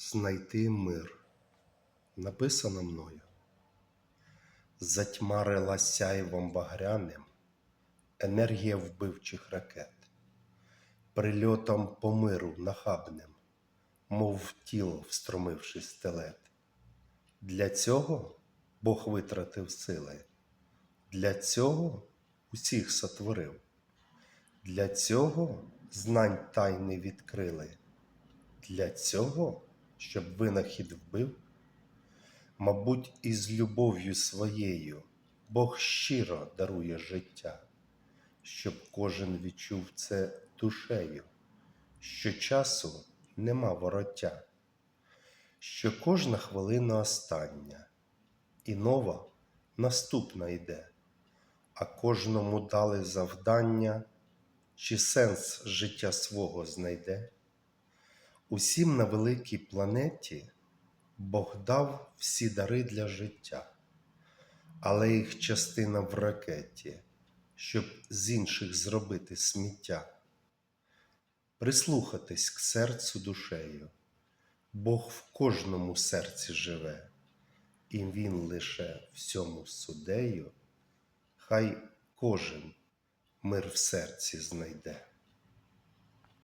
знайти мир. Написано мною. Затьмарила сяйвом багряним енергія вбивчих ракет, прильотом по миру нахабним, мов тіло встромивши стелет. Для цього Бог витратив сили, для цього усіх сотворив, для цього знань тайни відкрили, для цього, щоб винахід вбив. Мабуть, із любов'ю своєю Бог щиро дарує життя, щоб кожен відчув це душею, що часу нема вороття, що кожна хвилина остання, і нова наступна йде, а кожному дали завдання, чи сенс життя свого знайде. Усім на великій планеті Бог дав всі дари для життя, але їх частина в ракеті, щоб з інших зробити сміття. Прислухатись к серцю душею, Бог в кожному серці живе, і Він лише всьому судею, хай кожен мир в серці знайде.